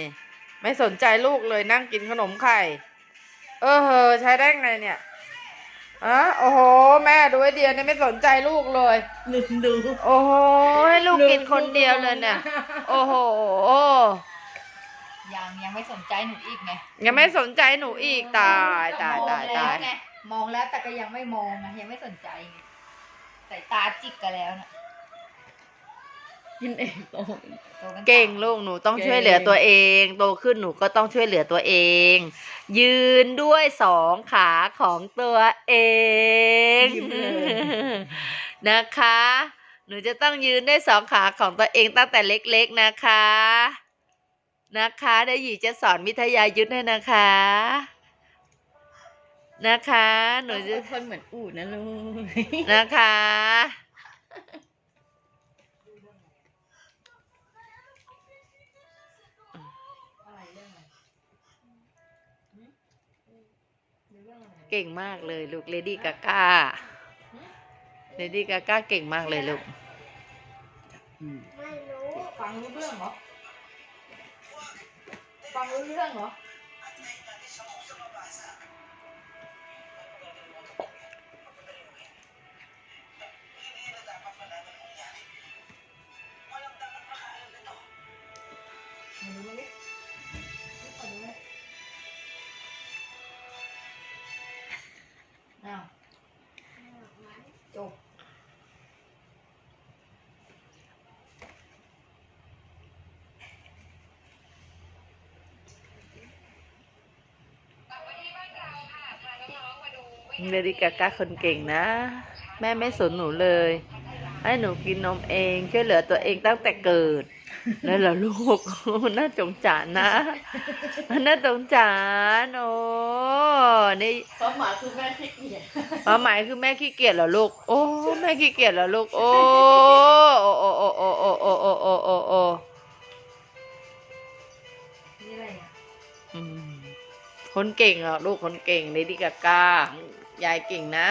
นี่ ไม่สนใจลูกเลยนั่งกินขนมไข่ เออเฮอใช้ได้ไงเนี่ยอะโอ้โห แม่ดูไอเดียเนี่ยไม่สนใจลูกเลยลืมดู โอ้โห ให้ลูกกินคนเดียวเลยเนี่ย โอ้โห ยังยังไม่สนใจหนูอีกไงยังไม่สนใจหนูอีกตายตายตายตายมองแล้วไงมองแล้วแต่ก็ยังไม่มองไงยังไม่สนใจไงสายตาจิกกันแล้วนะ กินเองโตโตนเก่งลูกหนูต้องช่วยเหลือตัวเอง โตขึ้นหนูก็ต้องช่วยเหลือตัวเอง ยืนด้วยสองขาของตัวเอง นะคะ หนูจะต้องยืนด้วยสองขาของตัวเองตั้งแต่เล็กๆนะคะ นะคะเดี๋ยวหยีจะสอนวิทยายุทธให้นะคะ นะคะหนูจะ คนเหมือนอู่นะลูก นะคะ เรื่องอะไรเก่งมากเลยลูกเลดี้กาก้าเลดี้กาก้าเก่งมากเลยลูกฟังรู้เรื่องเหรอฟังรู้เรื่องเหรอมาดูมา อ้าวจบเลดี้กาก้าคนเก่งนะ แม่ไม่สนหนูเลย ให้หนูกินนมเองช่วยเหลือตัวเองตั้งแต่เกิด นั่นแหละลูกน่าสงสารนะน่าสงสารโอ้นี่ความหมายคือแม่ขี้เกียจความหมายคือแม่ขี้เกียจเหรอลูก โอ้แม่ขี้เกียจเหรอลูก โอ้โอ้โอ้โอ้โอ้โอ้โอ้โอ้โอ้โอ้โอ้นี่อะไรอะอืมคนเก่งเหรอลูกคนเก่งเลดี้กาก้ายายเก่งนะ